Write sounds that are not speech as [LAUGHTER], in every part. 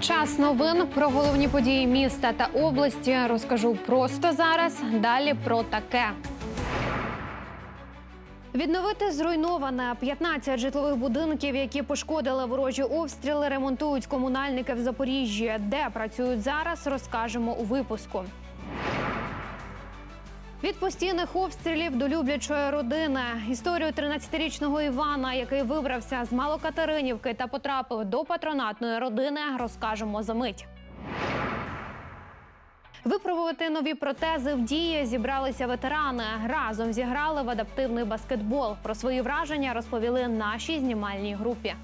Час новин про головні події міста та області розкажу просто зараз. Далі про таке. Відновити зруйноване 15 житлових будинків, які пошкодили ворожі обстріли, ремонтують комунальники в Запоріжжі. Де працюють зараз, розкажемо у випуску. Від постійних обстрілів до люблячої родини історію 13-річного Івана, який вибрався з Малокатеринівки та потрапив до патронатної родини, розкажемо за мить. Випробувати нові протези в дії зібралися ветерани. Разом зіграли в адаптивний баскетбол. Про свої враження розповіли нашій знімальній групі.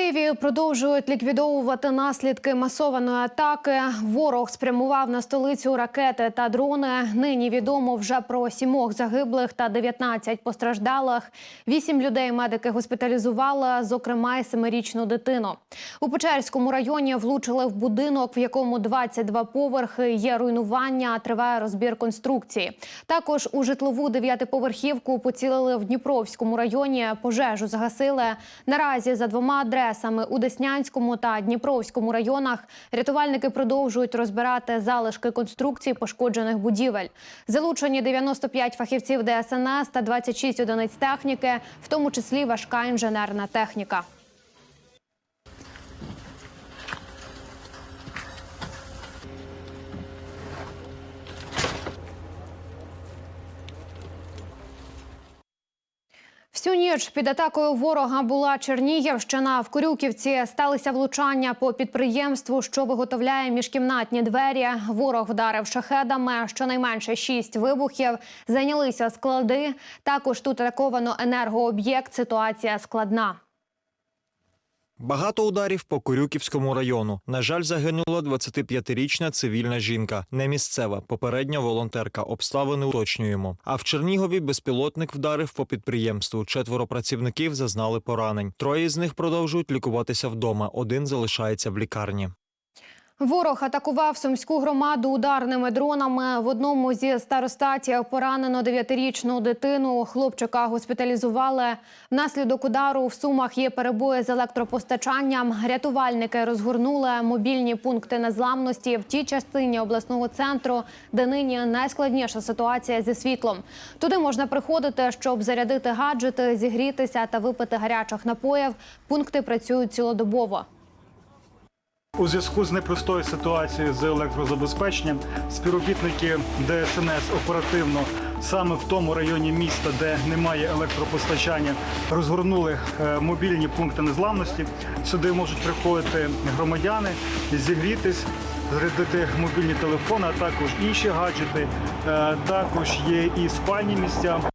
Києві продовжують ліквідовувати наслідки масованої атаки. Ворог спрямував на столицю ракети та дрони. Нині відомо вже про сімох загиблих та 19 постраждалих. Вісім людей медики госпіталізували, зокрема й семирічну дитину. У Печерському районі влучили в будинок, в якому 22 поверхи. Є руйнування, триває розбір конструкції. Також у житлову дев'ятиповерхівку поцілили в Дніпровському районі. Пожежу загасили. Наразі за двома адресами у Деснянському та Дніпровському районах рятувальники продовжують розбирати залишки конструкцій пошкоджених будівель. Залучені 95 фахівців ДСНС та 26 одиниць техніки, в тому числі важка інженерна техніка. Всю ніч під атакою ворога була Чернігівщина. В Корюківці сталися влучання по підприємству, що виготовляє міжкімнатні двері. Ворог вдарив шахедами. Щонайменше шість вибухів. Зайнялися склади. Також тут атаковано енергооб'єкт. Ситуація складна. Багато ударів по Курюківському району. На жаль, загинула 25-річна цивільна жінка, не місцева, попередня волонтерка. Обставини уточнюємо. А в Чернігові безпілотник вдарив по підприємству. Четверо працівників зазнали поранень. Троє з них продовжують лікуватися вдома. Один залишається в лікарні. Ворог атакував сумську громаду ударними дронами. В одному зі старостатів поранено дев'ятирічну дитину. Хлопчика госпіталізували. Внаслідок удару в сумах є перебої з електропостачанням. Рятувальники розгорнули мобільні пункти незламності в тій частині обласного центру, де нині найскладніша ситуація зі світлом. Туди можна приходити, щоб зарядити гаджети, зігрітися та випити гарячих напоїв. Пункти працюють цілодобово. У зв'язку з непростою ситуацією з електрозабезпеченням співробітники ДСНС оперативно саме в тому районі міста, де немає електропостачання, розгорнули е, мобільні пункти незламності. Сюди можуть приходити громадяни, зігрітись. Зарядити мобільні телефони, а також інші гаджети. Е, Також є і спальні місця.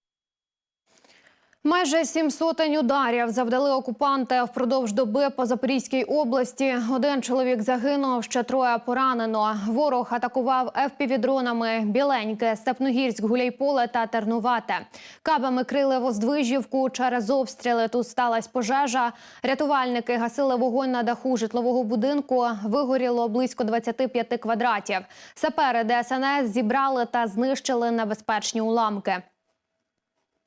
Майже сім сотень ударів завдали окупанти впродовж доби по Запорізькій області. Один чоловік загинув, ще троє поранено. Ворог атакував ФПВ-дронами Біленьке, Степногірськ, Гуляйполе та Тернувате. Кабами крили Воздвижівку. Через обстріли тут сталася пожежа. Рятувальники гасили вогонь на даху житлового будинку. Вигоріло близько 25 квадратів. Сапери ДСНС зібрали та знищили небезпечні уламки.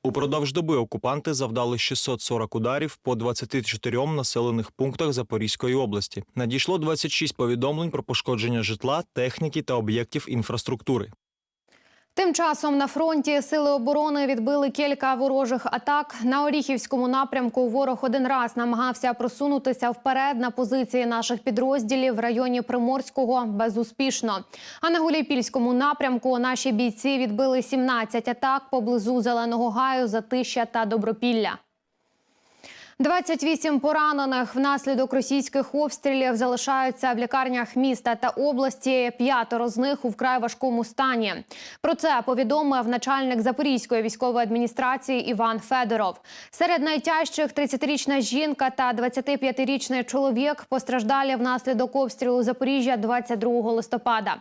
Упродовж доби окупанти завдали 640 ударів по 24 населених пунктах Запорізької області. Надійшло 26 повідомлень про пошкодження житла, техніки та об'єктів інфраструктури. Тим часом на фронті сили оборони відбили кілька ворожих атак. На Оріхівському напрямку ворог один раз намагався просунутися вперед на позиції наших підрозділів в районі Приморського безуспішно. А на Гуляйпільському напрямку наші бійці відбили 17 атак поблизу Зеленого гаю, Затища та Добропілля. 28 поранених внаслідок російських обстрілів залишаються в лікарнях міста та області. П'ятеро з них у вкрай важкому стані. Про це повідомив начальник Запорізької військової адміністрації Іван Федоров. Серед найтяжчих 30-річна жінка та 25-річний чоловік постраждалі внаслідок обстрілу Запоріжжя 22 листопада.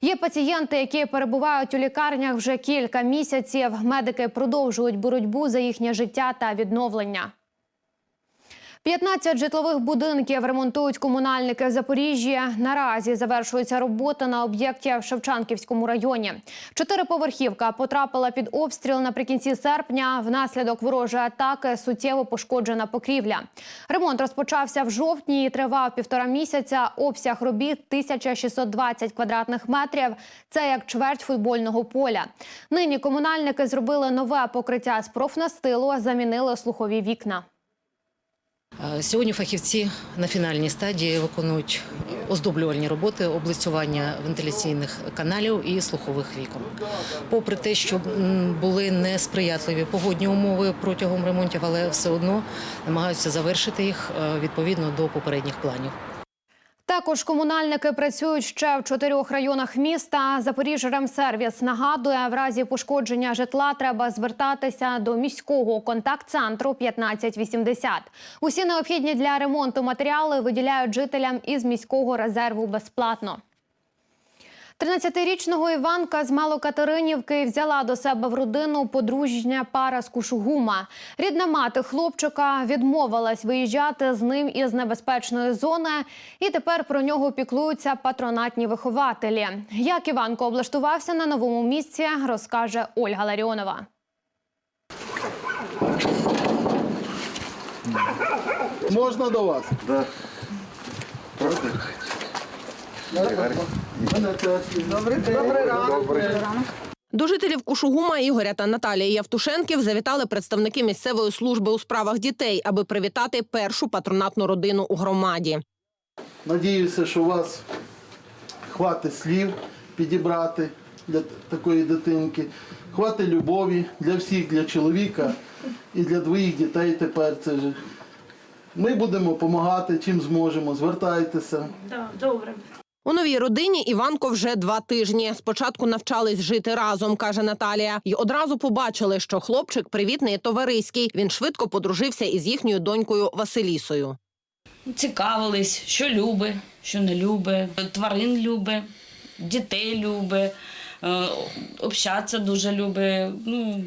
Є пацієнти, які перебувають у лікарнях вже кілька місяців. Медики продовжують боротьбу за їхнє життя та відновлення. 15 житлових будинків ремонтують комунальники в Запоріжжі. Наразі завершується робота на об'єкті в Шевчанківському районі. Чотириповерхівка потрапила під обстріл наприкінці серпня. Внаслідок ворожої атаки суттєво пошкоджена покрівля. Ремонт розпочався в жовтні і тривав півтора місяця. Обсяг робіт 1620 квадратних метрів. Це як чверть футбольного поля. Нині комунальники зробили нове покриття з профнастилу, замінили слухові вікна. Е, Сьогодні фахівці на фінальній стадії виконують оздоблювальні роботи, облицювання вентиляційних каналів і слухових вікон. Попри те, що були несприятливі погодні умови протягом ремонтів, але все одно намагаються завершити їх е, відповідно до попередніх планів. Також комунальники працюють ще в чотирьох районах міста. Запоріжремсервіс нагадує, в разі пошкодження житла треба звертатися до міського контакт-центру 1580. Усі необхідні для ремонту матеріали виділяють жителям із міського резерву безплатно. 13-річного Іванка з Малокатеринівки взяла до себе в родину подружня пара з Кушугума. Рідна мати хлопчика відмовилась виїжджати з ним із небезпечної зони, і тепер про нього піклуються патронатні вихователі. Як Іванко облаштувався на новому місці, розкаже Ольга Ларіонова. Можна до вас? Да. Добрий ранок. До жителів Кушугума Ігоря та Наталії Явтушенків завітали представники місцевої служби у справах дітей, аби привітати першу патронатну родину у громаді. Надіюся, що у вас хватить слів підібрати для такої дитинки. Хватить любові для всіх, для чоловіка і для двоїх дітей тепер це ж. Ми будемо допомагати, чим зможемо. Звертайтеся. У новій родині Іванко вже два тижні. Спочатку навчались жити разом, каже Наталія, і одразу побачили, що хлопчик привітний товариський. Він швидко подружився із їхньою донькою Василісою. цікавились, що любить, що не любить, тварин любить, дітей любить, е, общатися дуже любить. Ну,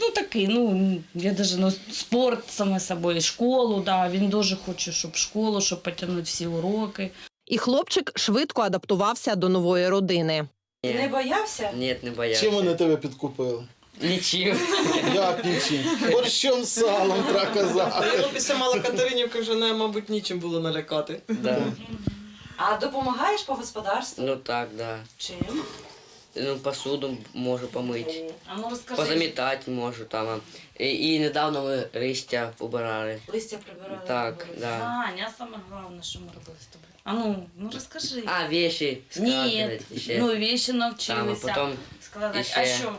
ну такий, ну, я даже ну, спорт саме собою, школу, да, він дуже хоче, щоб школу, щоб потягнути всі уроки. І хлопчик швидко адаптувався до нової родини. Не боявся? Ні, не боявся. Чим вони тебе підкупили? Нічим. Як нічим? Борщом з салом треба казати. Після Малокатеринівки вже, не, мабуть, нічим було налякати. Да. А допомагаєш по господарству? Ну так, да. Чим? Ну, посуду можу помити, А ну розкажи. позамітати можу там. І, і недавно ми листя убирали. Листя прибирали? Так, да. Аня, саме головне, що ми робили з тобою. А ну, ну розкажи. А, вещи Ні, складывать ще. ну віші там, а навчилися потом, складати. іще. А що?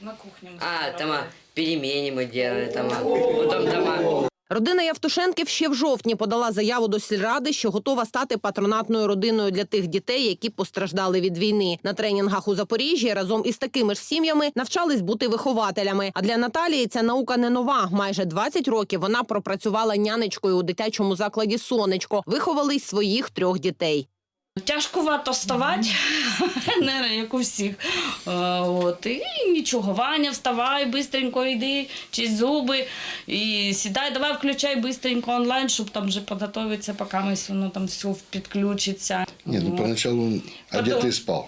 На кухні ми а, що там, а, робили? пельмени мы делали, там, а. потом там, а, Родина Явтушенків ще в жовтні подала заяву до сільради, що готова стати патронатною родиною для тих дітей, які постраждали від війни. На тренінгах у Запоріжжі разом із такими ж сім'ями навчались бути вихователями. А для Наталії ця наука не нова. Майже 20 років вона пропрацювала нянечкою у дитячому закладі Сонечко. Виховали й своїх трьох дітей. Тяжкувато вставати, [LAUGHS] не як у всіх. Е, От. І нічого, Ваня, вставай, бистренько йди, чисть зуби, і сідай, давай включай бистренько онлайн, щоб там вже підготуватися, поки ми воно там все підключиться. Ні, ну поначалу Потом- одетый спал.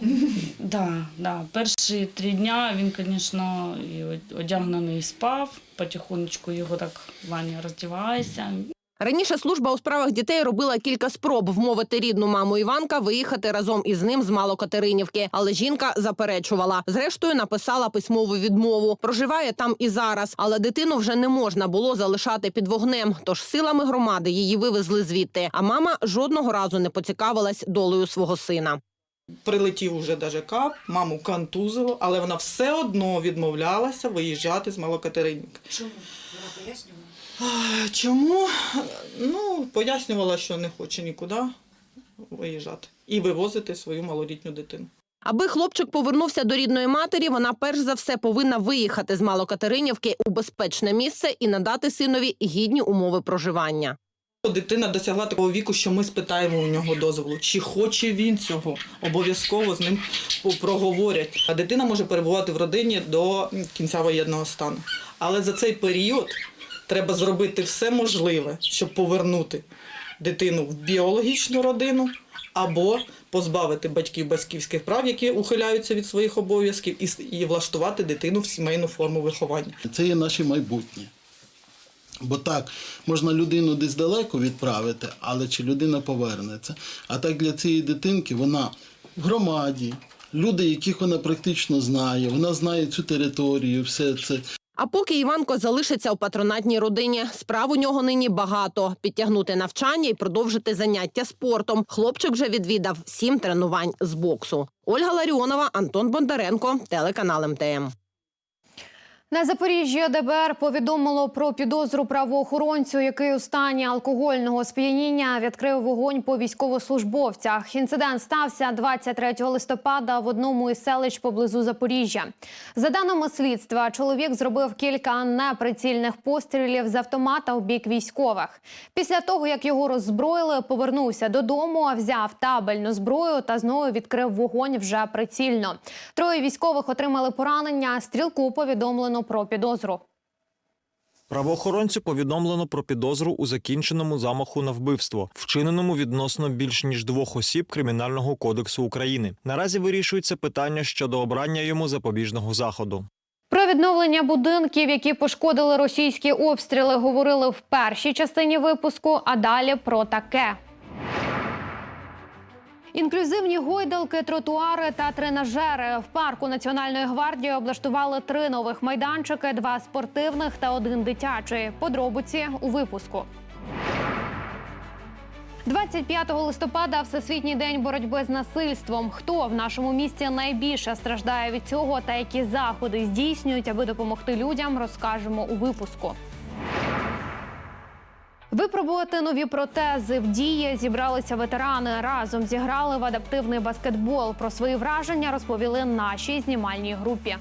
Да, да. Перші три дня він, звісно, і одягнений спав, потихонечку його так Ваня роздівайся. Раніше служба у справах дітей робила кілька спроб вмовити рідну маму Іванка виїхати разом із ним з Малокатеринівки, але жінка заперечувала. Зрештою, написала письмову відмову. Проживає там і зараз, але дитину вже не можна було залишати під вогнем. Тож силами громади її вивезли звідти. А мама жодного разу не поцікавилась долею свого сина. Прилетів уже даже кап, маму контузило, але вона все одно відмовлялася виїжджати з Малокатеринівки. Чому? Вона пояснювала? Чому? Ну, пояснювала, що не хоче нікуди виїжджати і вивозити свою малолітню дитину. Аби хлопчик повернувся до рідної матері, вона перш за все повинна виїхати з Малокатеринівки у безпечне місце і надати синові гідні умови проживання. Дитина досягла такого віку, що ми спитаємо у нього дозволу, чи хоче він цього. Обов'язково з ним проговорять. А дитина може перебувати в родині до кінця воєнного стану. Але за цей період треба зробити все можливе, щоб повернути дитину в біологічну родину або позбавити батьків батьківських прав, які ухиляються від своїх обов'язків, і, влаштувати дитину в сімейну форму виховання. Це є наше майбутнє. Бо так, можна людину десь далеко відправити, але чи людина повернеться? А так для цієї дитинки вона в громаді, люди, яких вона практично знає, вона знає цю територію, все це. А поки Іванко залишиться у патронатній родині, справ у нього нині багато: підтягнути навчання і продовжити заняття спортом. Хлопчик вже відвідав сім тренувань з боксу. Ольга Ларіонова, Антон Бондаренко, телеканал МТМ. На Запоріжжі ДБР повідомило про підозру правоохоронцю, який у стані алкогольного сп'яніння відкрив вогонь по військовослужбовцях. Інцидент стався 23 листопада в одному із селищ поблизу Запоріжжя. За даними слідства, чоловік зробив кілька неприцільних пострілів з автомата в бік військових. Після того, як його роззброїли, повернувся додому, взяв табельну зброю та знову відкрив вогонь вже прицільно. Троє військових отримали поранення. Стрілку повідомлено про підозру. Правоохоронцю повідомлено про підозру у закінченому замаху на вбивство, вчиненому відносно більш ніж двох осіб Кримінального кодексу України. Наразі вирішується питання щодо обрання йому запобіжного заходу. Про відновлення будинків, які пошкодили російські обстріли, говорили в першій частині випуску, а далі про таке. Інклюзивні гойдалки, тротуари та тренажери в парку Національної гвардії облаштували три нових майданчики: два спортивних та один дитячий. Подробиці у випуску. 25 листопада Всесвітній день боротьби з насильством. Хто в нашому місті найбільше страждає від цього та які заходи здійснюють, аби допомогти людям, розкажемо у випуску. Випробувати нові протези в дії зібралися ветерани. Разом зіграли в адаптивний баскетбол. Про свої враження розповіли нашій знімальній групі.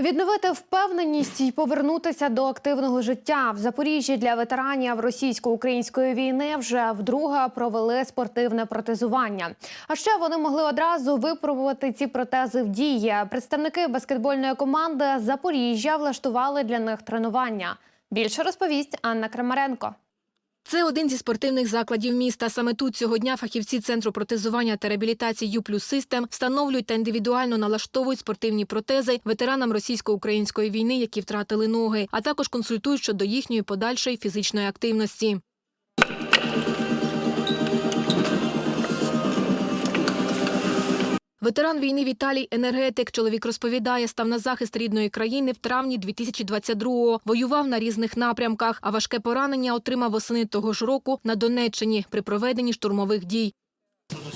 Відновити впевненість і повернутися до активного життя в Запоріжжі для ветеранів російсько-української війни вже вдруге провели спортивне протезування. А ще вони могли одразу випробувати ці протези в дії. Представники баскетбольної команди Запоріжжя влаштували для них тренування. Більше розповість Анна Крамаренко. Це один зі спортивних закладів міста. Саме тут цього дня фахівці центру протезування та реабілітації «Ю плюс Систем встановлюють та індивідуально налаштовують спортивні протези ветеранам російсько-української війни, які втратили ноги, а також консультують щодо їхньої подальшої фізичної активності. Ветеран війни Віталій енергетик. Чоловік розповідає, став на захист рідної країни в травні 2022-го. Воював на різних напрямках, а важке поранення отримав восени того ж року на Донеччині при проведенні штурмових дій.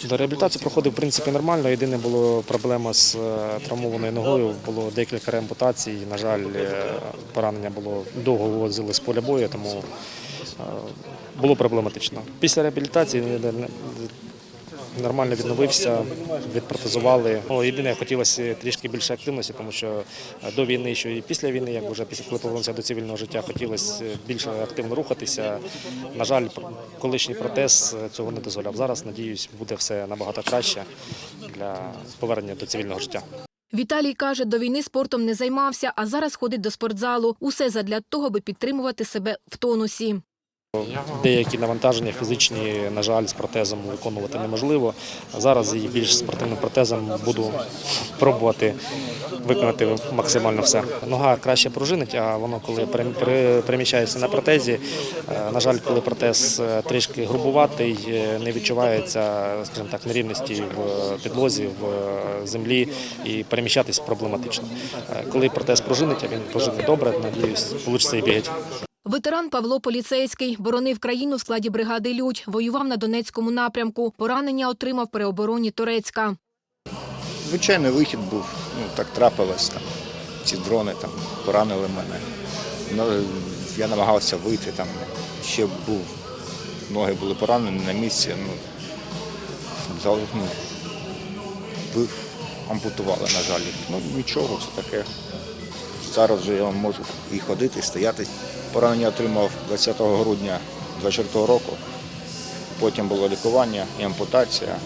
До реабілітації проходив в принципі нормально. Єдине було проблема з е, травмованою ногою. Було декілька реампутацій. На жаль, е, поранення було довго вивозили з поля бою, тому е, було проблематично. Після реабілітації нормально відновився, відпротезували. Ну, єдине, хотілося трішки більше активності, тому що е, до війни, що і після війни, як вже після коли повернувся до цивільного життя, хотілося більше активно рухатися. На жаль, колишній протез е, цього не дозволяв. Зараз, надіюсь, буде все набагато краще для повернення до цивільного життя. Віталій каже, до війни спортом не займався, а зараз ходить до спортзалу. Усе задля того, аби підтримувати себе в тонусі. Деякі навантаження фізичні, на жаль, з протезом виконувати неможливо. Зараз і більш спортивним протезом буду пробувати виконати максимально все. Нога краще пружинить, а воно, коли пере- пере- переміщається на протезі, е, на жаль, коли протез е, трішки грубуватий, е, не відчувається, скажімо так, нерівності в підлозі, в землі і переміщатись проблематично. Коли протез пружинить, а він пружинить добре, надіюсь, вийде і бігати. Ветеран Павло Поліцейський боронив країну в складі бригади Людь, воював на Донецькому напрямку. Поранення отримав при обороні Турецька. Звичайний вихід був, ну так трапилось там. Ці дрони там поранили мене. Ну, я намагався вийти там. Ще був, ноги були поранені на місці. Ну, ну, ампутували, на жаль. Ну нічого, це таке. Зараз вже я можу і ходити, і стояти. Поранення отримав 20 грудня 24 року. Потім було лікування і ампутація.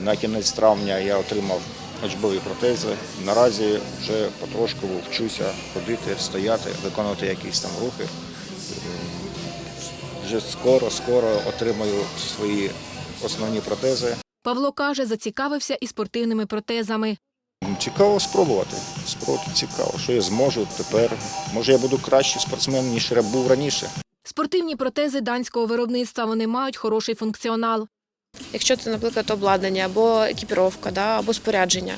На кінець травня я отримав очбові протези. Наразі вже потрошку вчуся ходити, стояти, виконувати якісь там рухи. Вже скоро, скоро отримаю свої основні протези. Павло каже, зацікавився і спортивними протезами. Цікаво спробувати. Спробувати цікаво, що я зможу тепер. Може, я буду кращий спортсмен, ніж я був раніше. Спортивні протези данського виробництва вони мають хороший функціонал. Якщо це, наприклад, обладнання або екіпіровка, да, або спорядження,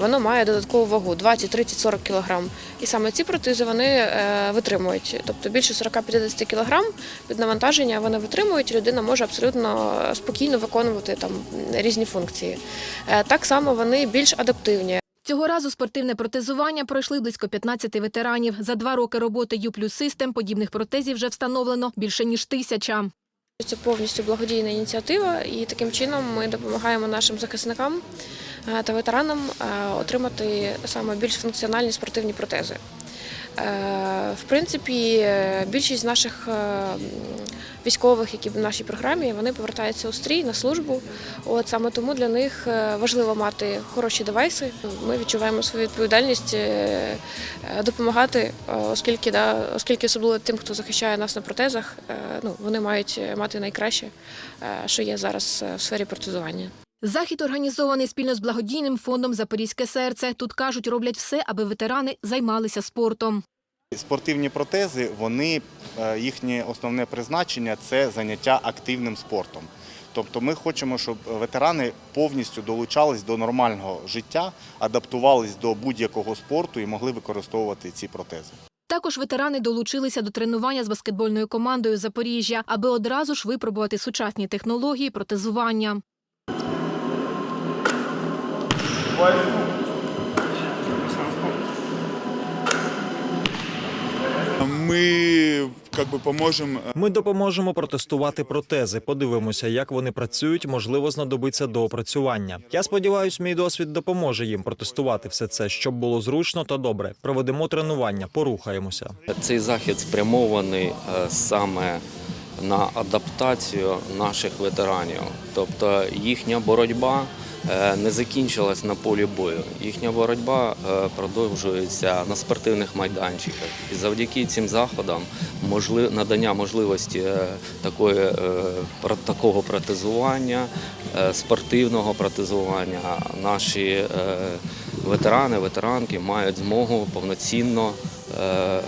воно має додаткову вагу 20, 30, 40 кг. І саме ці протези вони е, витримують. Тобто більше 40-50 кг під навантаження вони витримують, людина може абсолютно спокійно виконувати там різні функції. Е, Так само вони більш адаптивні. Цього разу спортивне протезування пройшли близько 15 ветеранів. За два роки роботи U System подібних протезів вже встановлено більше ніж тисяча. Це повністю благодійна ініціатива, і таким чином ми допомагаємо нашим захисникам е, та ветеранам е, отримати саме більш функціональні спортивні протези. Е, В принципі, е, більшість наших е, військових, які в нашій програмі, вони повертаються у стрій на службу. От саме тому для них важливо мати хороші девайси. Ми відчуваємо свою відповідальність допомагати, оскільки да, оскільки особливо тим, хто захищає нас на протезах, ну вони мають мати найкраще, що є зараз в сфері протезування. Захід організований спільно з благодійним фондом Запорізьке серце. Тут кажуть, роблять все, аби ветерани займалися спортом. Спортивні протези, вони е, їхнє основне призначення це заняття активним спортом. Тобто ми хочемо, щоб ветерани повністю долучались до нормального життя, адаптувались до будь-якого спорту і могли використовувати ці протези. Також ветерани долучилися до тренування з баскетбольною командою Запоріжжя, аби одразу ж випробувати сучасні технології протезування. Мы как бы поможем Ми допоможемо протестувати протези. Подивимося, як вони працюють. Можливо, знадобиться доопрацювання. Я сподіваюся, мій досвід допоможе їм протестувати все це, щоб було зручно та добре. Проведемо тренування, порухаємося. Цей захід спрямований е, саме на адаптацію наших ветеранів, тобто їхня боротьба не закінчилась на полі бою. Їхня боротьба е, продовжується на спортивних майданчиках. І завдяки цим заходам надання можливості е, такої, е, такого протезування, е, спортивного протезування, наші е, ветерани, ветеранки мають змогу повноцінно е,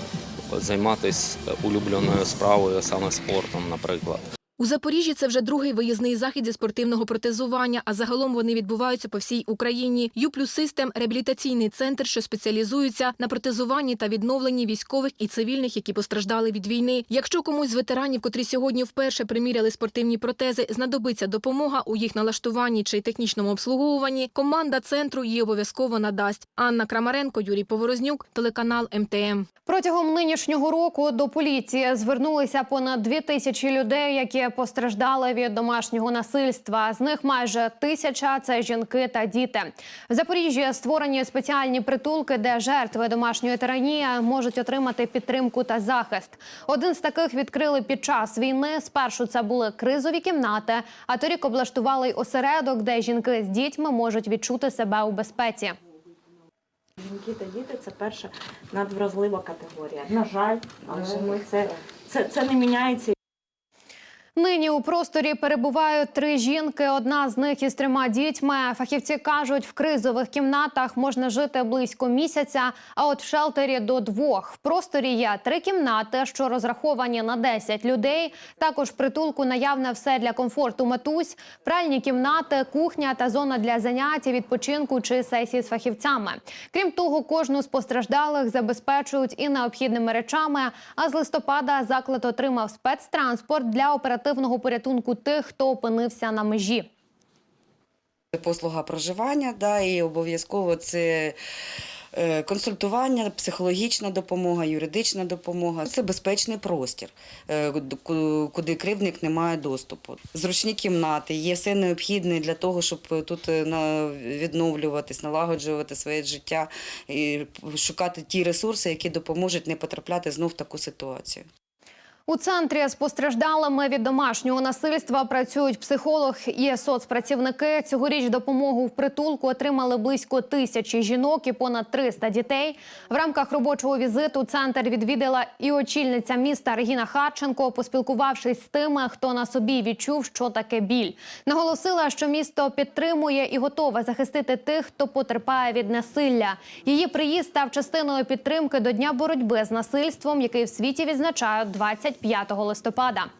займатися улюбленою справою, саме спортом, наприклад. У Запоріжжі це вже другий виїзний захід зі спортивного протезування, а загалом вони відбуваються по всій Україні. Ю плюс систем реабілітаційний центр, що спеціалізується на протезуванні та відновленні військових і цивільних, які постраждали від війни. Якщо комусь з ветеранів, котрі сьогодні вперше приміряли спортивні протези, знадобиться допомога у їх налаштуванні чи технічному обслуговуванні, команда центру її обов'язково надасть. Анна Крамаренко, Юрій Поворознюк, телеканал МТМ. Протягом нинішнього року до поліції звернулися понад дві тисячі людей, які постраждали від домашнього насильства. З них майже тисяча це жінки та діти. В Запоріжжі створені спеціальні притулки, де жертви домашньої тиранії можуть отримати підтримку та захист. Один з таких відкрили під час війни. Спершу це були кризові кімнати, а торік облаштували й осередок, де жінки з дітьми можуть відчути себе у безпеці. Жінки та діти це перша надвразлива категорія. На жаль, але ми це, це, це не міняється. Нині у просторі перебувають три жінки. Одна з них із трьома дітьми. Фахівці кажуть, в кризових кімнатах можна жити близько місяця, а от в шелтері до двох. В просторі є три кімнати, що розраховані на 10 людей. Також в притулку наявне все для комфорту матусь, пральні кімнати, кухня та зона для занять, відпочинку чи сесії з фахівцями. Крім того, кожну з постраждалих забезпечують і необхідними речами. А з листопада заклад отримав спецтранспорт для оперативного порятунку тих, хто опинився на межі. Послуга проживання, да, і обов'язково це е, консультування, психологічна допомога, юридична допомога. Це безпечний простір, е, куди кривдник не має доступу. Зручні кімнати, є все необхідне для того, щоб тут е, відновлюватись, налагоджувати своє життя і шукати ті ресурси, які допоможуть не потрапляти знов в таку ситуацію. У центрі з постраждалими від домашнього насильства працюють психолог і соцпрацівники. Цьогоріч допомогу в притулку отримали близько тисячі жінок і понад 300 дітей. В рамках робочого візиту центр відвідала і очільниця міста Регіна Харченко, поспілкувавшись з тими, хто на собі відчув, що таке біль. Наголосила, що місто підтримує і готове захистити тих, хто потерпає від насилля. Її приїзд став частиною підтримки до дня боротьби з насильством, який в світі відзначають 25 листопада.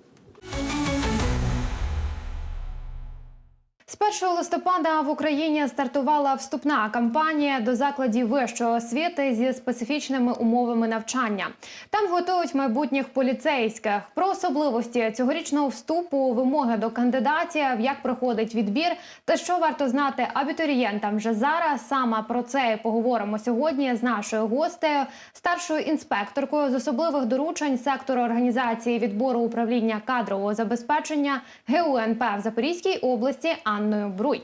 З 1 листопада в Україні стартувала вступна кампанія до закладів вищої освіти зі специфічними умовами навчання. Там готують майбутніх поліцейських. Про особливості цьогорічного вступу, вимоги до кандидатів, як проходить відбір та що варто знати абітурієнтам вже зараз. Саме про це поговоримо сьогодні з нашою гостею, старшою інспекторкою з особливих доручень сектору організації відбору управління кадрового забезпечення ГУНП в Запорізькій області Анною Бруй.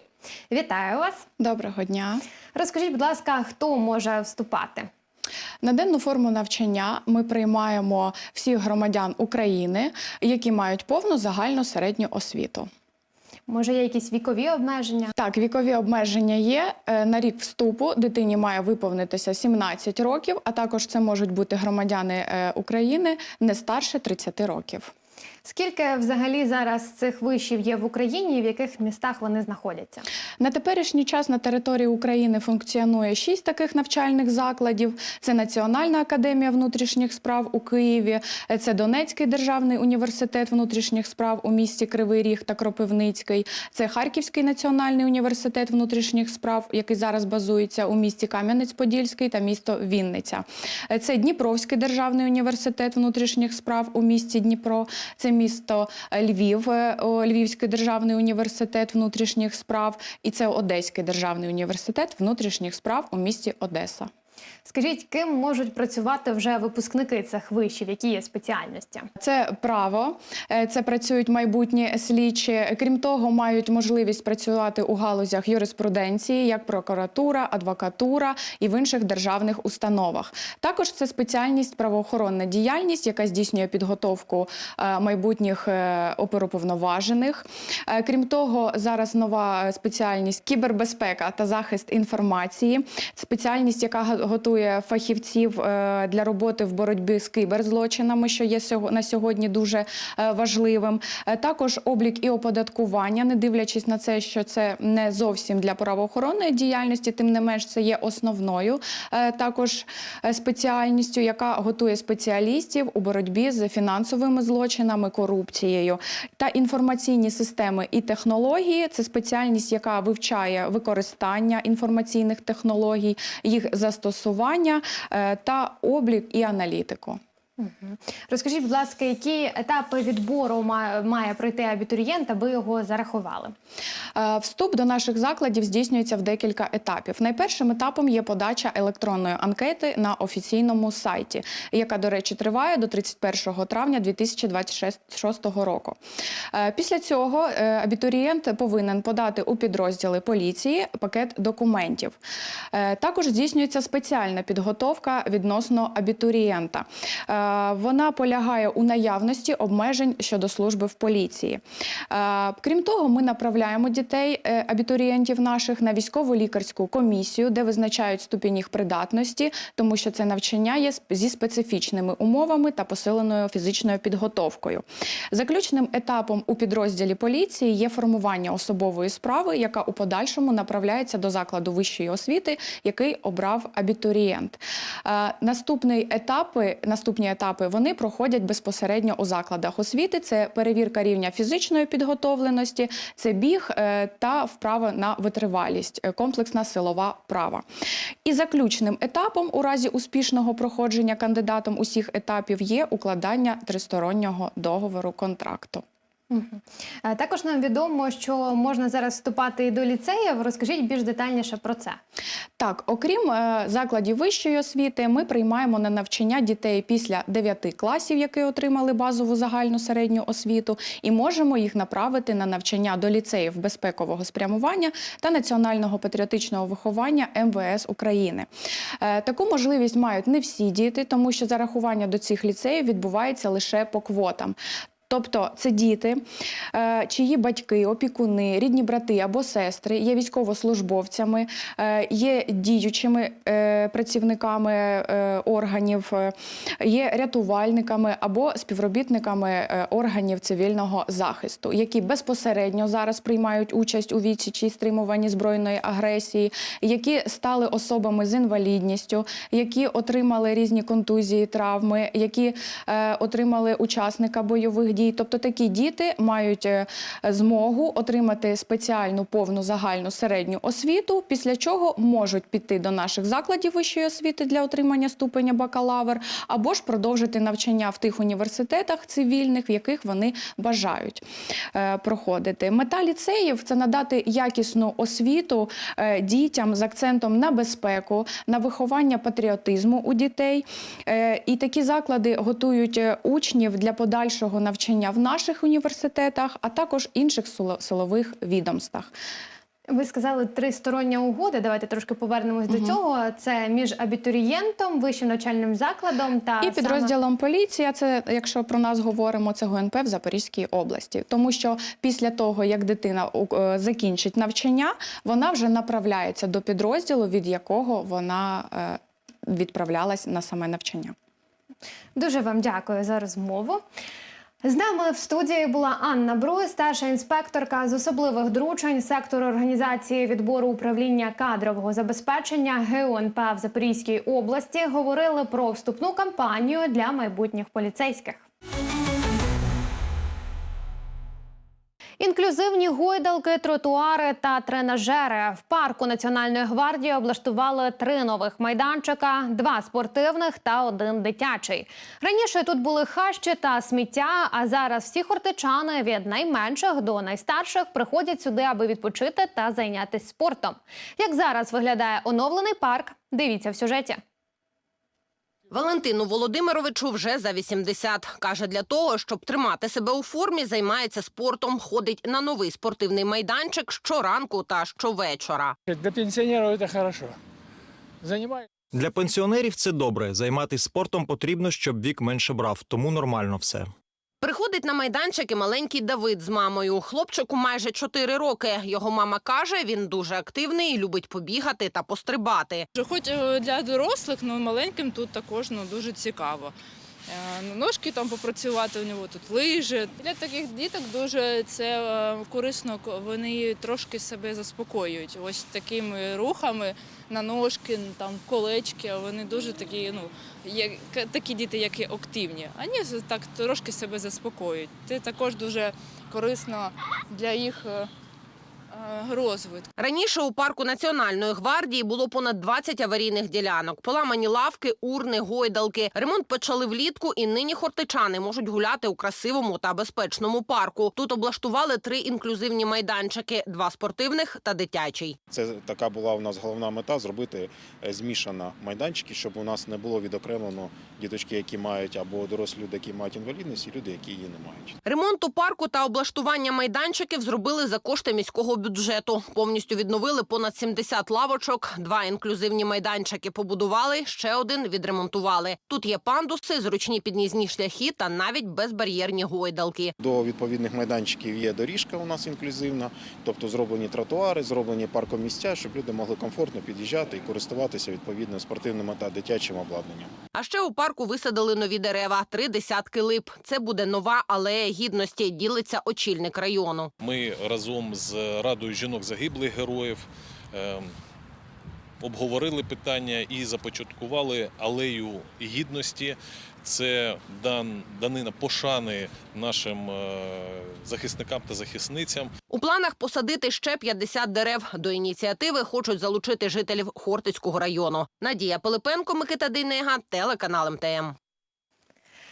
Вітаю вас! Доброго дня. Розкажіть, будь ласка, хто може вступати? На денну форму навчання ми приймаємо всіх громадян України, які мають повну загальну середню освіту. Може, є якісь вікові обмеження? Так, вікові обмеження є. Е, На рік вступу дитині має виповнитися 17 років, а також це можуть бути громадяни е, України не старше 30 років. Скільки взагалі зараз цих вишів є в Україні, і в яких містах вони знаходяться? На теперішній час на території України функціонує шість таких навчальних закладів: це Національна академія внутрішніх справ у Києві, це Донецький державний університет внутрішніх справ у місті Кривий Ріг та Кропивницький, це Харківський національний університет внутрішніх справ, який зараз базується у місті Кам'янець-Подільський та місто Вінниця. Це Дніпровський державний університет внутрішніх справ у місті Дніпро. Це місто Львів, е, Львівський державний університет внутрішніх справ, і це Одеський державний університет внутрішніх справ у місті Одеса. Скажіть, ким можуть працювати вже випускники цих вишів? Які є спеціальності? Це право, е, це працюють майбутні слідчі. Крім того, мають можливість працювати у галузях юриспруденції, як прокуратура, адвокатура і в інших державних установах. Також це спеціальність правоохоронна діяльність, яка здійснює підготовку е, майбутніх е, оперуповноважених. Крім того, зараз нова спеціальність кібербезпека та захист інформації. Спеціальність, яка га- готує фахівців е, для роботи в боротьбі з кіберзлочинами, що є на сьогодні дуже е, важливим. Е, Також облік і оподаткування, не дивлячись на це, що це не зовсім для правоохоронної діяльності, тим не менш це є основною також спеціальністю, яка готує спеціалістів у боротьбі з фінансовими злочинами, корупцією та інформаційні системи і технології. Це спеціальність, яка вивчає використання інформаційних технологій, їх застосування е, та облік і аналітику. Мгм. Розкажіть, будь ласка, які етапи відбору має, має пройти абітурієнт, аби його зарахували? Е, Вступ до наших закладів здійснюється в декілька етапів. Найпершим етапом є подача електронної анкети на офіційному сайті, яка, до речі, триває до 31 травня 2026 року. Е, Після цього е, абітурієнт повинен подати у підрозділи поліції пакет документів. Також здійснюється спеціальна підготовка відносно абітурієнта. Вона полягає у наявності обмежень щодо служби в поліції. Крім того, ми направляємо дітей е, абітурієнтів наших на військову лікарську комісію, де визначають ступінь їх придатності, тому що це навчання є зі специфічними умовами та посиленою фізичною підготовкою. Заключним етапом у підрозділі поліції є формування особової справи, яка у подальшому направляється до закладу вищої освіти, який обрав абітурієнт. Наступний етапи, наступні етапи вони проходять безпосередньо у закладах освіти. Це перевірка рівня фізичної підготовленості, це біг е, та вправа на витривалість, е, комплексна силова права. І заключним етапом у разі успішного проходження кандидатом усіх етапів є укладання тристороннього договору контракту. Е, Також нам відомо, що можна зараз вступати і до ліцеїв. Розкажіть більш детальніше про це. Так, окрім е, закладів вищої освіти, ми приймаємо на навчання дітей після 9 класів, які отримали базову загальну середню освіту, і можемо їх направити на навчання до ліцеїв безпекового спрямування та національного патріотичного виховання МВС України. Е, Таку можливість мають не всі діти, тому що зарахування до цих ліцеїв відбувається лише по квотам. Тобто це діти, е, чиї батьки, опікуни, рідні брати або сестри є військовослужбовцями, е, є діючими е, працівниками органів, є рятувальниками або співробітниками органів цивільного захисту, які безпосередньо зараз приймають участь у відсічі стримуванні збройної агресії, які стали особами з інвалідністю, які отримали різні контузії, травми, які отримали учасника бойових дій. Тобто такі діти мають е, змогу отримати спеціальну повну загальну середню освіту, після чого можуть піти до наших закладів вищої освіти для отримання ступеня бакалавр, або ж продовжити навчання в тих університетах цивільних, в яких вони бажають е, проходити. Мета ліцеїв це надати якісну освіту е, дітям з акцентом на безпеку, на виховання патріотизму у дітей. І такі заклади готують учнів для подальшого навчання в наших університетах, а також інших силових відомствах. Ви сказали тристороння угода. Давайте трошки повернемось до цього. Це між абітурієнтом, вищим навчальним закладом та І саме- підрозділом поліція, це якщо про нас говоримо, це ГУНП в Запорізькій області. Тому що після того, як дитина е, закінчить навчання, вона вже направляється до підрозділу, від якого вона е, відправлялась на саме навчання. Дуже вам дякую за розмову. З нами в студії була Анна Бруй, старша інспекторка з особливих доручень сектору організації відбору управління кадрового забезпечення ГУНП в Запорізькій області. Говорили про вступну кампанію для майбутніх поліцейських. Інклюзивні гойдалки, тротуари та тренажери в парку Національної гвардії облаштували три нових майданчика: два спортивних та один дитячий. Раніше тут були хащі та сміття. А зараз всі хортичани від найменших до найстарших приходять сюди, аби відпочити та зайнятися спортом. Як зараз виглядає оновлений парк? Дивіться в сюжеті. Валентину Володимировичу вже за 80. Каже, для того, щоб тримати себе у формі, займається спортом, ходить на новий спортивний майданчик щоранку та щовечора. Для пенсіонерів це хорошо. Занимаюсь. Для пенсіонерів це добре. Займатися спортом потрібно, щоб вік менше брав, тому нормально все. Приходить на майданчик і маленький Давид з мамою. Хлопчику майже 4 роки. Його мама каже, він дуже активний і любить побігати та пострибати. Хоч е, для дорослих, але маленьким тут також ну, дуже цікаво. Е, ну, Ножки там попрацювати у нього тут лижі. Для таких діток дуже це е, корисно, вони трошки себе заспокоюють. Ось такими рухами на ножки, там колечки, вони дуже такі, ну, є, к- такі діти, які активні. З- так трошки себе заспокоюють. Це також дуже корисно для їх е, розвитку. Раніше у парку Національної гвардії було понад 20 аварійних ділянок. Поламані лавки, урни, гойдалки. Ремонт почали влітку, і нині хортичани можуть гуляти у красивому та безпечному парку. Тут облаштували три інклюзивні майданчики: два спортивних та дитячий. Це така була у нас головна мета зробити е, змішано майданчики, щоб у нас не було відокремлено діточки, які мають або дорослі люди, які мають інвалідність, і люди, які її не мають. Ремонт у парку та облаштування майданчиків зробили за кошти міського бюджету. Повністю відновили понад 70 лавочок, два інклюзивні майданчики побудували, ще один відремонтували. Тут є пандуси, зручні під'їзні шляхи та навіть безбар'єрні гойдалки. До відповідних майданчиків є доріжка у нас інклюзивна, тобто зроблені тротуари, зроблені паркомісця, щоб люди могли комфортно під'їжджати і користуватися відповідним спортивним та дитячим обладнанням. А ще у парку висадили нові дерева, три десятки лип. Це буде нова алея гідності. Ділиться очільник району. Ми разом з Радою жінок загиблих героїв ем, обговорили питання і започаткували алею гідності. Це дан, данина пошани нашим е, захисникам та захисницям. У планах посадити ще 50 дерев. До ініціативи хочуть залучити жителів Хортицького району. Надія Пилипенко, Микита Дейнега, телеканал МТМ.